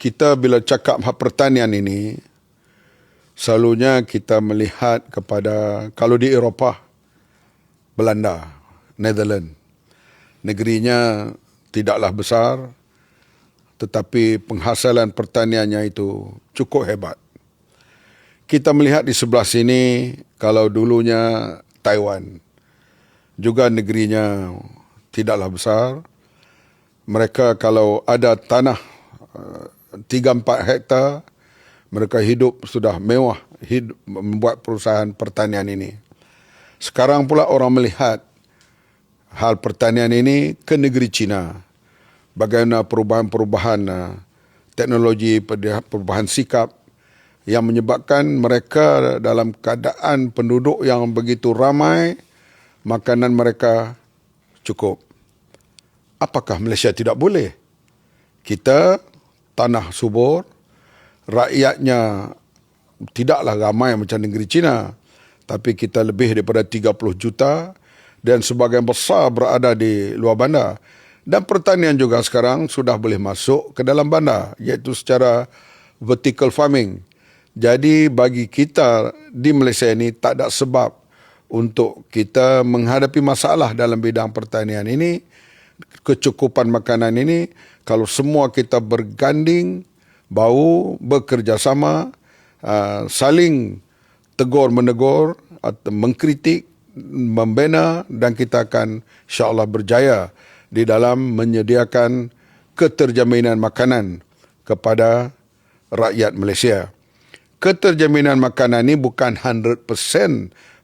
kita bila cakap hak pertanian ini, selalunya kita melihat kepada kalau di Eropah, Belanda, Netherlands. Negerinya tidaklah besar, tetapi penghasilan pertaniannya itu cukup hebat. Kita melihat di sebelah sini, kalau dulunya Taiwan, juga negerinya tidaklah besar. Mereka kalau ada tanah 3-4 eh, hektar, mereka hidup sudah mewah hidup, membuat perusahaan pertanian ini. Sekarang pula orang melihat hal pertanian ini ke negeri China. Bagaimana perubahan-perubahan eh, teknologi, perubahan sikap yang menyebabkan mereka dalam keadaan penduduk yang begitu ramai, makanan mereka cukup. Apakah Malaysia tidak boleh? Kita tanah subur, rakyatnya tidaklah ramai macam negeri China, tapi kita lebih daripada 30 juta dan sebagian besar berada di luar bandar. Dan pertanian juga sekarang sudah boleh masuk ke dalam bandar, iaitu secara vertical farming. Jadi bagi kita di Malaysia ini tak ada sebab untuk kita menghadapi masalah dalam bidang pertanian ini, kecukupan makanan ini, kalau semua kita berganding, bau, bekerjasama, uh, saling tegur menegur, atau mengkritik, membina dan kita akan insyaAllah berjaya di dalam menyediakan keterjaminan makanan kepada rakyat Malaysia. Keterjaminan makanan ini bukan 100%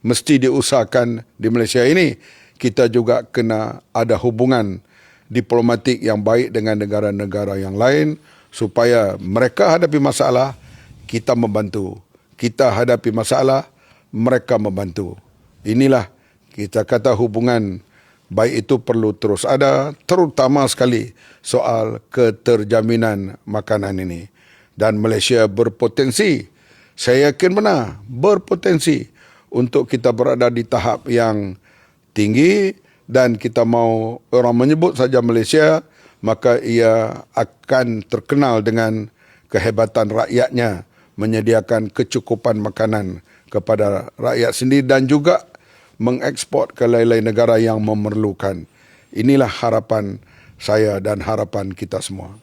mesti diusahakan di Malaysia ini. Kita juga kena ada hubungan diplomatik yang baik dengan negara-negara yang lain supaya mereka hadapi masalah, kita membantu. Kita hadapi masalah, mereka membantu. Inilah kita kata hubungan baik itu perlu terus ada, terutama sekali soal keterjaminan makanan ini. Dan Malaysia berpotensi, saya yakin benar, berpotensi untuk kita berada di tahap yang tinggi dan kita mau orang menyebut saja Malaysia maka ia akan terkenal dengan kehebatan rakyatnya menyediakan kecukupan makanan kepada rakyat sendiri dan juga mengekspor ke lain-lain negara yang memerlukan. Inilah harapan saya dan harapan kita semua.